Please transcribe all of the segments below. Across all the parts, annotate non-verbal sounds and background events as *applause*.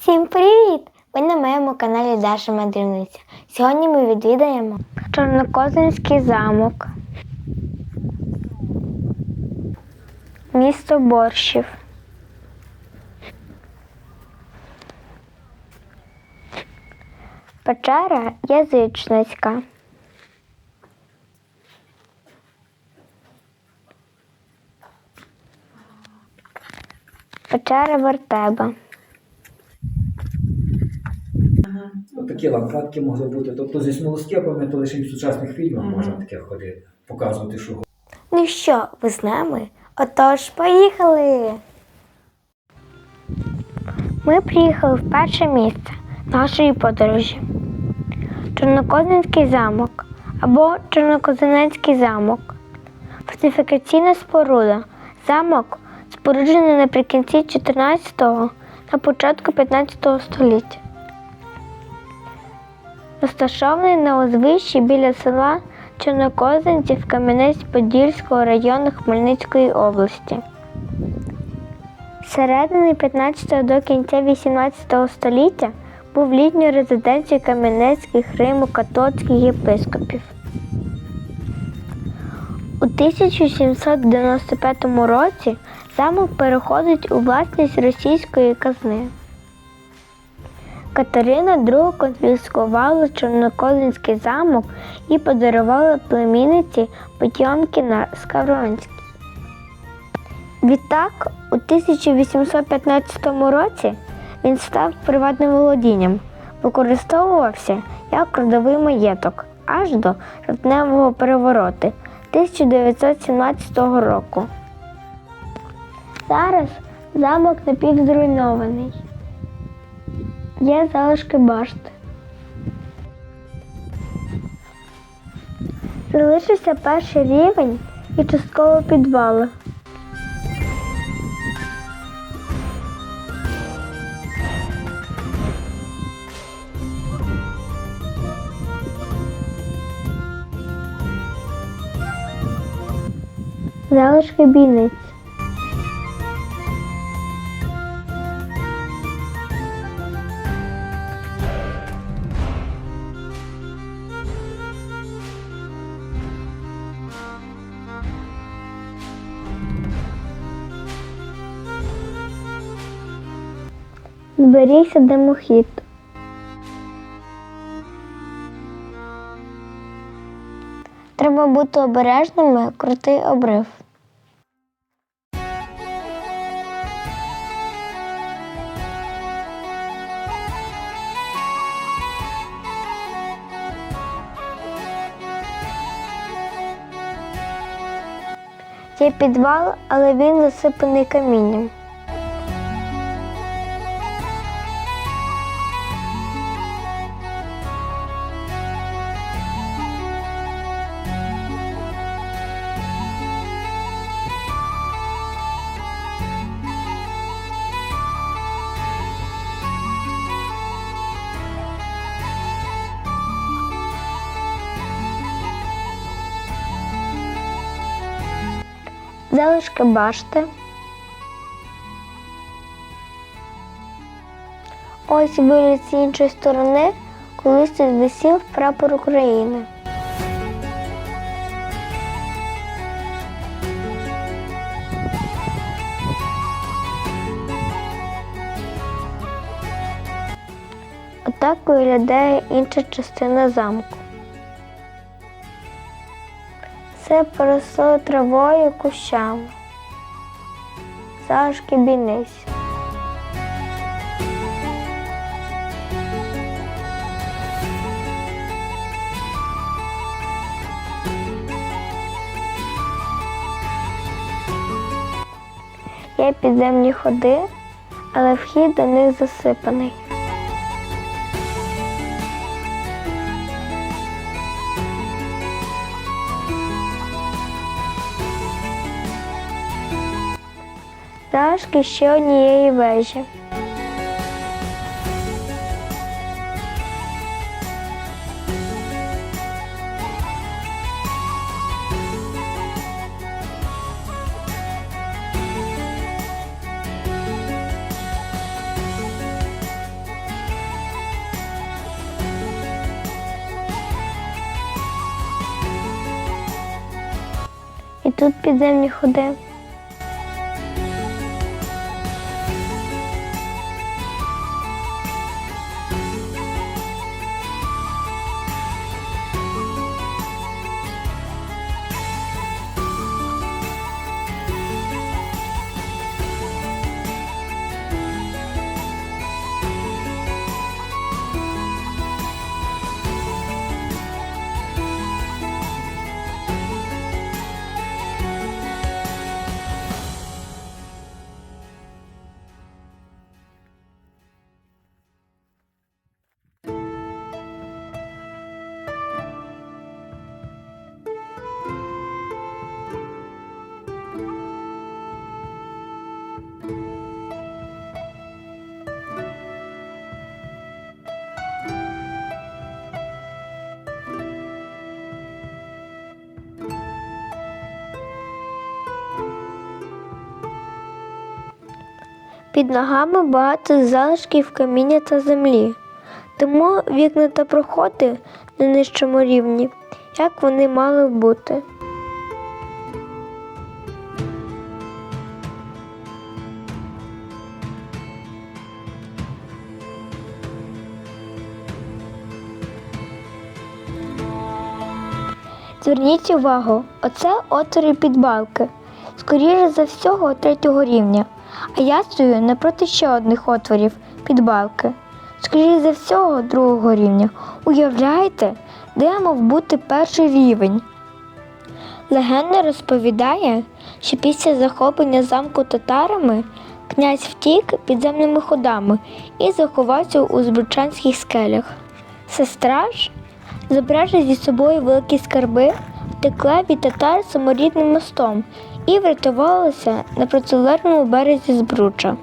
Всім привіт! Ви на моєму каналі Даша Мандрівниця. Сьогодні ми відвідаємо Чорнокозинський замок, місто Борщів. Печера Язичницька. Печера Вертеба. Ну, такі локатки могли бути. Тобто зі смолоскипами то лише в сучасних фільмах можна таке ходити, показувати, що Ну що, ви з нами? Отож, поїхали! Ми приїхали в перше місце нашої подорожі. Чорнокозинський замок або Чорнокозинецький замок. Фортифікаційна споруда. Замок споруджений наприкінці 14-го та початку 15 століття. Розташований на узвищі біля села Чорнокозинців Кам'янець-Подільського району Хмельницької області. З середини 15 до кінця 18 століття був літньою резиденцією кам'янецьких римо-католицьких єпископів. У 1795 році замок переходить у власність російської казни. Катерина II конфіскувала Чорноколинський замок і подарувала племінниці Потьомкіна Скавронській. Відтак, у 1815 році він став приватним володінням, використовувався як родовий маєток аж до жовтневого перевороту 1917 року. Зараз замок напівзруйнований. Є залишки башти. Залишився перший рівень і частково підвали. Залишки бійниць. Зберігся димохід. Треба бути обережними, крутий обрив. Є підвал, але він засипаний камінням. Залишки башти. Ось виліт з іншої сторони, колись тут висів прапор України. Отак виглядає інша частина замку. Це поросло травою кущами. Залишки бійниць. Є підземні ходи, але вхід до них засипаний. дошки ще однієї вежі. І тут підземні ходи. Під ногами багато залишків каміння та землі, тому вікна та проходи на нижчому рівні, як вони мали бути. Зверніть увагу, оце отвори підбалки. Скоріше за всього третього рівня. А я стою напроти ще одних отворів підбалки. Скоріше за всього другого рівня. Уявляєте, де мав бути перший рівень? Легенда розповідає, що після захоплення замку татарами князь втік підземними ходами і заховався у збручанських скелях. Сестра ж, забравши зі собою великі скарби, втекла від татар саморідним мостом і врятувалася на протилежному березі Збруча.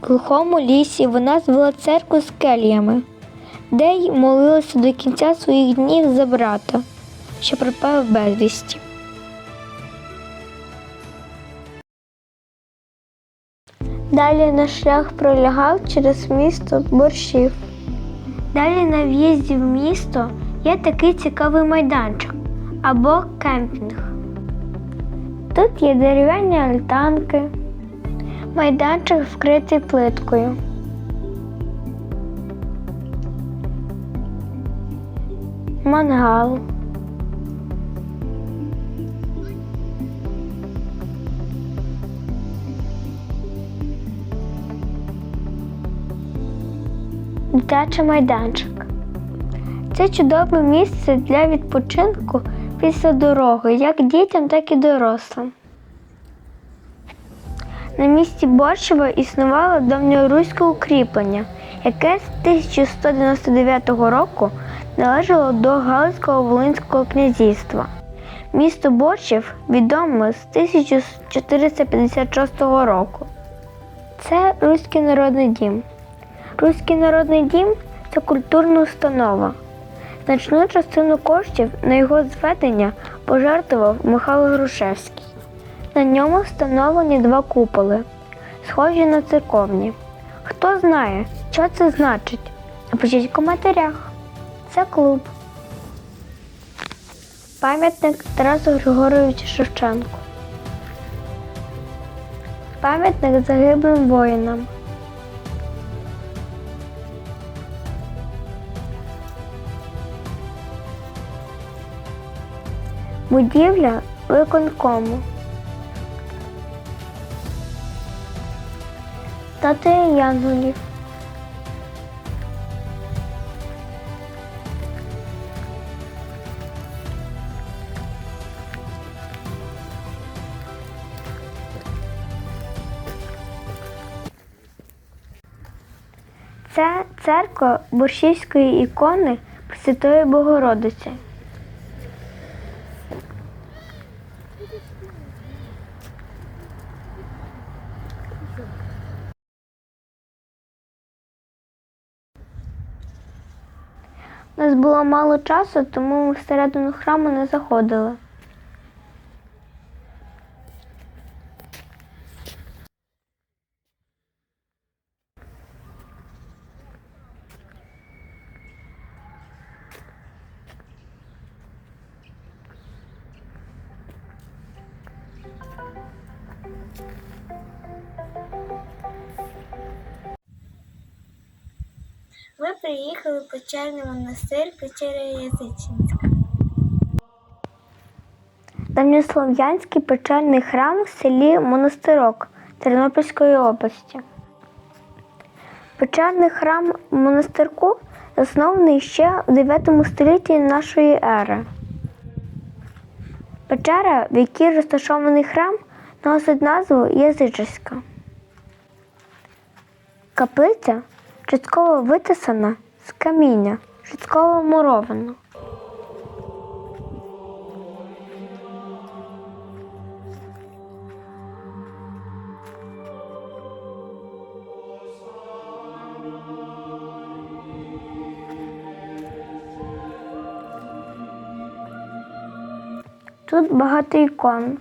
В глухому лісі вона звела церкву з келіями, де й молилася до кінця своїх днів за брата, що пропав безвісті. Далі наш шлях пролягав через місто борщів. Далі на в'їзді в місто є такий цікавий майданчик або кемпінг. Тут є дерев'яні альтанки, майданчик вкритий плиткою. Мангал. Дитячий майданчик. Це чудове місце для відпочинку після дороги, як дітям, так і дорослим. На місці Борщева існувало давньоруське укріплення, яке з 1199 року належало до Галицького Волинського князівства. Місто Борщів відоме з 1456 року. Це Руський народний дім. Руський народний дім це культурна установа. Значну частину коштів на його зведення пожертвував Михайло Грушевський. На ньому встановлені два куполи, схожі на церковні. Хто знає, що це значить? Напишіть в коментарях. Це клуб. Пам'ятник Тарасу Григоровичу Шевченку. Пам'ятник загиблим воїнам. Будівля виконкому. Статуя янголів. Це церква Борщівської ікони Пресвятої Богородиці. У нас було мало часу, тому ми всередину храму не заходили. Ми приїхали в печерний монастир Печеря Язичинська. Давньослов'янський печерний храм в селі Монастирок Тернопільської області. Печерний храм в монастирку заснований ще в 9 столітті нашої ери. Печера, в якій розташований храм, носить назву Язичівська. Каплиця частково витисана з каміння, частково мурована. Тут багато ікон.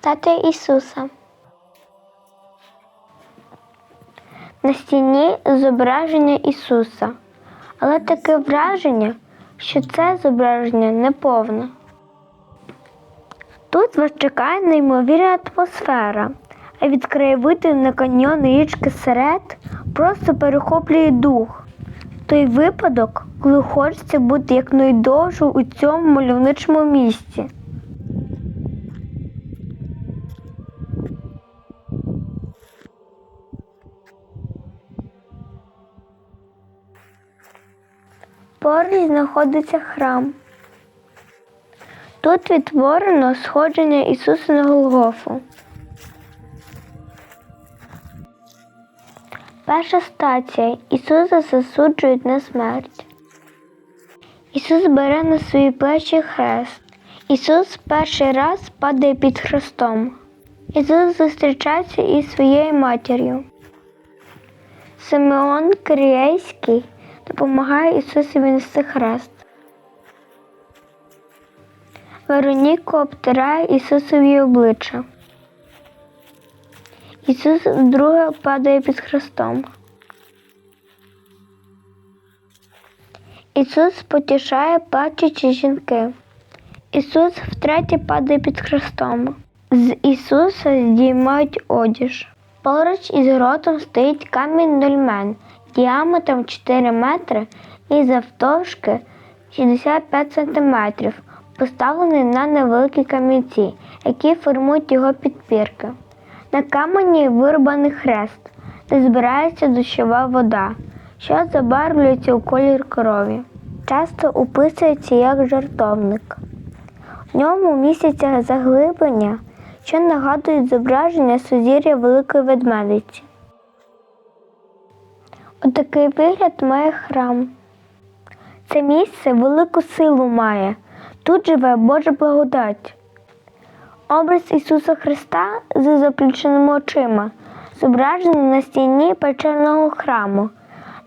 Статуя Ісуса. На стіні зображення Ісуса, але таке враження, що це зображення неповне. Тут вас чекає неймовірна атмосфера, а від краєвиду на каньйон річки Серед просто перехоплює дух. Той випадок, коли хочеться бути якнайдовше у цьому мальовничому місці. Поруч знаходиться храм. Тут відтворено сходження Ісуса на Голгофу. Перша стація Ісуса засуджують на смерть. Ісус бере на свої плечі хрест. Ісус перший раз падає під хрестом. Ісус зустрічається із своєю матір'ю. Симеон Кирійський допомагає Ісусові нести хрест. Вероніка обтирає Ісусові обличчя. Ісус вдруге падає під хрестом. Ісус потішає плачучі жінки. Ісус втретє падає під хрестом. З Ісуса здіймають одіж. Поруч із гротом стоїть камінь дольмен діаметром 4 метри і завтовшки 65 сантиметрів, поставлений на невеликі камінці, які формують його підпірки. На камені вирубаний хрест, де збирається дощова вода, що забарвлюється у колір крові. Часто описується як жартовник. В ньому містяться заглиблення, що нагадують зображення сузір'я Великої ведмедиці. Отакий вигляд має храм. Це місце велику силу має. Тут живе Божа благодать. Образ Ісуса Христа з заплющеними очима, зображений на стіні печерного храму,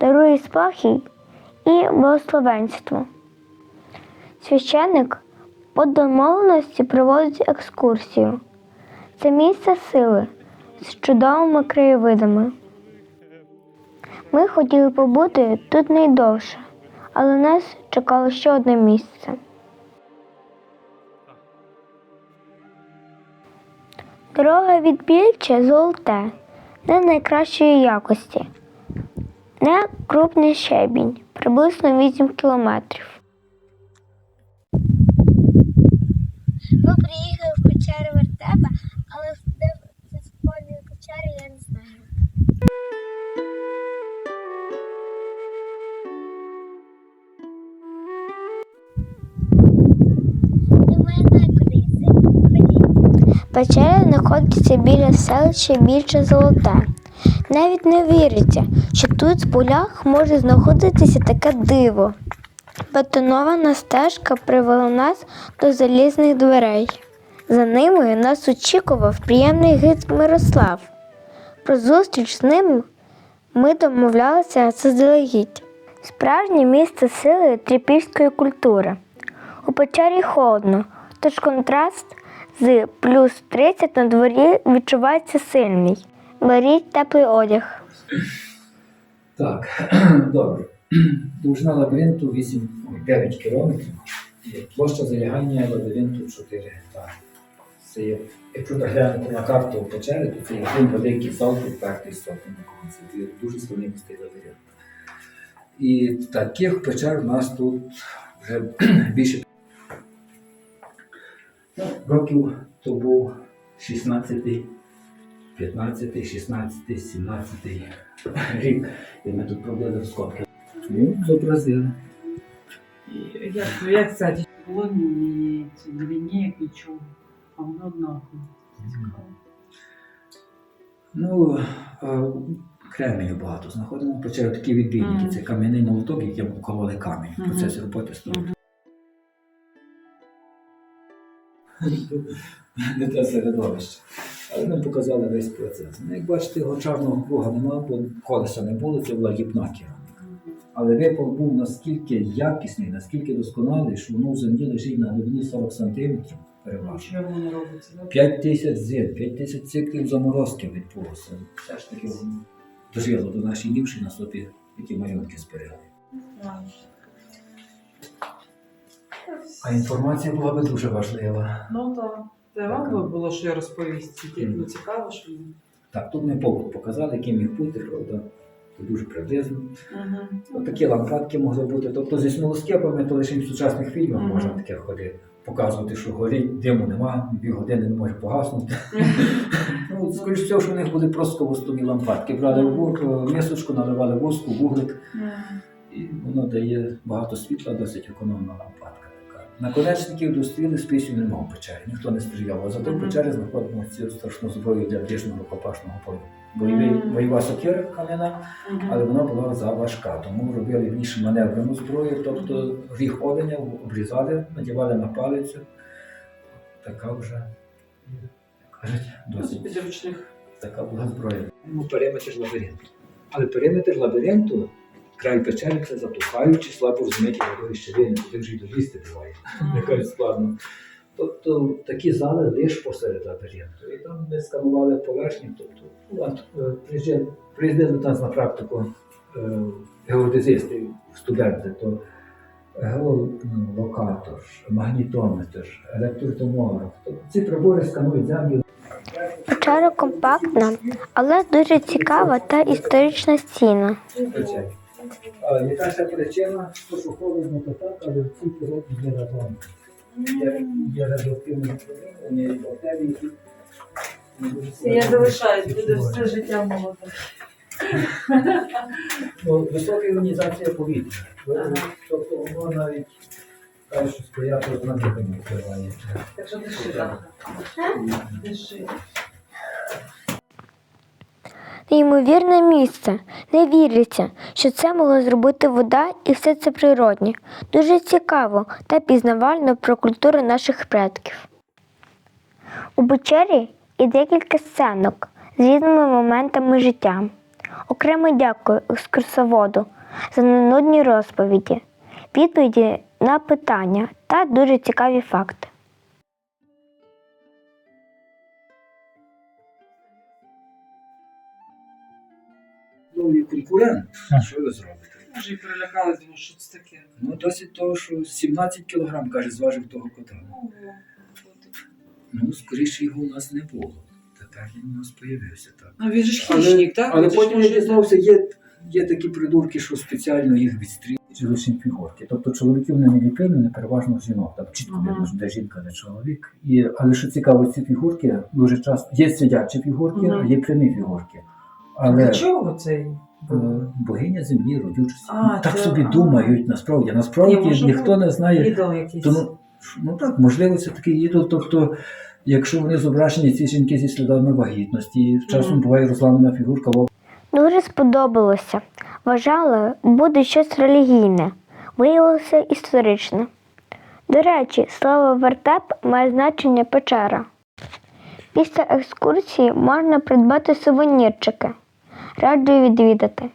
дарує спокій і благословенство. Священник по домовленості проводить екскурсію. Це місце сили з чудовими краєвидами. Ми хотіли побути тут найдовше, але нас чекало ще одне місце. Дорога від Більче золоте, не найкращої якості, не крупний щебінь, приблизно 8 кілометрів. Печера знаходиться біля селища Більше Золоте. Навіть не віриться, що тут в полях може знаходитися таке диво. Бетонована стежка привела нас до залізних дверей. За ними нас очікував приємний гид Мирослав. Про зустріч з ним ми домовлялися заздалегідь. Справжнє місце сили трипільської культури. У печері холодно, тож контраст з плюс 30 на дворі відчувається сильний. Беріть теплий одяг. Так, *clears throat* добре. *clears throat* Довжина лабіринту 8, 9 кілометрів. Площа залягання лабіринту 4 гектари. Це є, якщо заглянути на карту печери, то це є один великий зал підпертий сотень Це дуже складний містий лабіринт. І таких печер у нас тут вже *clears throat* більше років то був 16, 15, 16, 17 рік, і ми тут пробили розкопки. Ну, зобразили. Як, ну, як це? Було ні, ці лінійок, нічого. А воно однаково. Цікаво. Ну, кременю багато знаходимо. Почали такі відбійники. Це кам'яний молоток, яким укололи камінь. Процес роботи стоїть. Не те середовище. Але ми показали весь процес. Ну, як бачите, його чарного круга немає, бо колеса не було, це була гіпна кераміка. Але випал був наскільки якісний, наскільки досконалий, що воно в землі лежить на глибині 40 сантиметрів переважно. Воно робиться? да? 5 тисяч зим, 5 тисяч циклів заморозки відбулося. Все ж таки воно дожило до нашої дівчини на собі такі малюнки зберегли. А інформація була би дуже важлива. Ну так. Це вам би було що розповісти, тільки було цікаво, що. Так, тут ми побут показали, який міг бути, правда. Це дуже приблизно. Ага. От такі лампадки могли бути. Тобто зі смолоскипами, то лише в сучасних фільмах Мгм. можна таке ходити. Показувати, що горить, диму нема, дві години не може погаснути. *laughs* Ну, скоріш всього, що в них були просто воскові лампадки. Брали в е, мисочку, наливали воску, вуглик, і воно дає багато світла, досить економна лампадка така. Наконечників достріли з пісню нема в печері, ніхто не стріляв. А зато в печері знаходимо цю страшну зброю для ближнього рукопашного бою. Бойова сокира кам'яна, але вона була заважка, тому робили більш маневрену зброю, тобто ріг оленя обрізали, надівали на палицю. Така вже, кажуть, досить така була зброя. Ну, периметр лабіринту. Але периметр лабіринту, край печери це затухаючи, слабо розмиті водою щілини, туди вже й долізти буває. Якось складно. Тобто такі зали лише посеред лабіринту. І там ми сканували поверхню, тобто ну, е, приїздили до нас на практику е, геодезисти, студенти, то геолокатор, магнітометр, електротомограф. Тобто ці прибори сканують землю Печера компактна, але дуже цікава та історична стіна. А причина, що холодно, то так, але в цій природі є разом. Є, радіоактивні бактерії, не я залишаюсь, буде все життя молоде. Ну, Висока іонізація повітря. Тобто воно навіть каже, що сприяти на дихання впливає. Так що диши, так. Диши. Неймовірне місце. Не віриться, що це могла зробити вода і все це природнє. Дуже цікаво та пізнавально про культуру наших предків. У печері є декілька сценок з різними моментами життя. Окремо дякую екскурсоводу за ненудні розповіді, відповіді на питання та дуже цікаві факти. І конкурент, що ви зробите? Може і перелякалась, думаю, що це таке. Ну, досить того, що 17 кілограм, каже, зважив того кота. Ого. Ну, скоріше його у нас не було. Тепер він у нас з'явився так. Ну він же ж Але- хищник, так? Але Він же ж потім я може- дізнався, є, є такі придурки, що спеціально їх відстрілюють чи лише фігурки. Тобто чоловіків не ліпили, не переважно жінок. Там чітко Ага. видно, що де жінка, де чоловік. І, але що цікаво, ці фігурки дуже часто є сидячі фігурки, Ага. а є прямі фігурки. Але Для чого цей? е, богиня землі, родючості. А, так це- собі думають насправді. Ні, Насправді може ніхто не знає. Ідол якийсь. Тому, ну так, можливо, це такий ідол. Тобто, якщо вони зображені, ці жінки зі слідами вагітності, часом Мгм. буває розламана фігурка Дуже сподобалося. Вважала, буде щось релігійне. виявилося історичне. До речі, слово вертеп має значення печера. Після екскурсії можна придбати сувенірчики. Раджу відвідати.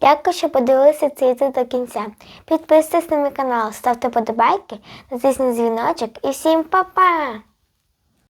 Дякую, що подивилися це відео до кінця. Підписуйтесь на мій канал, ставте подобайки, натисніть дзвіночок і всім па-па!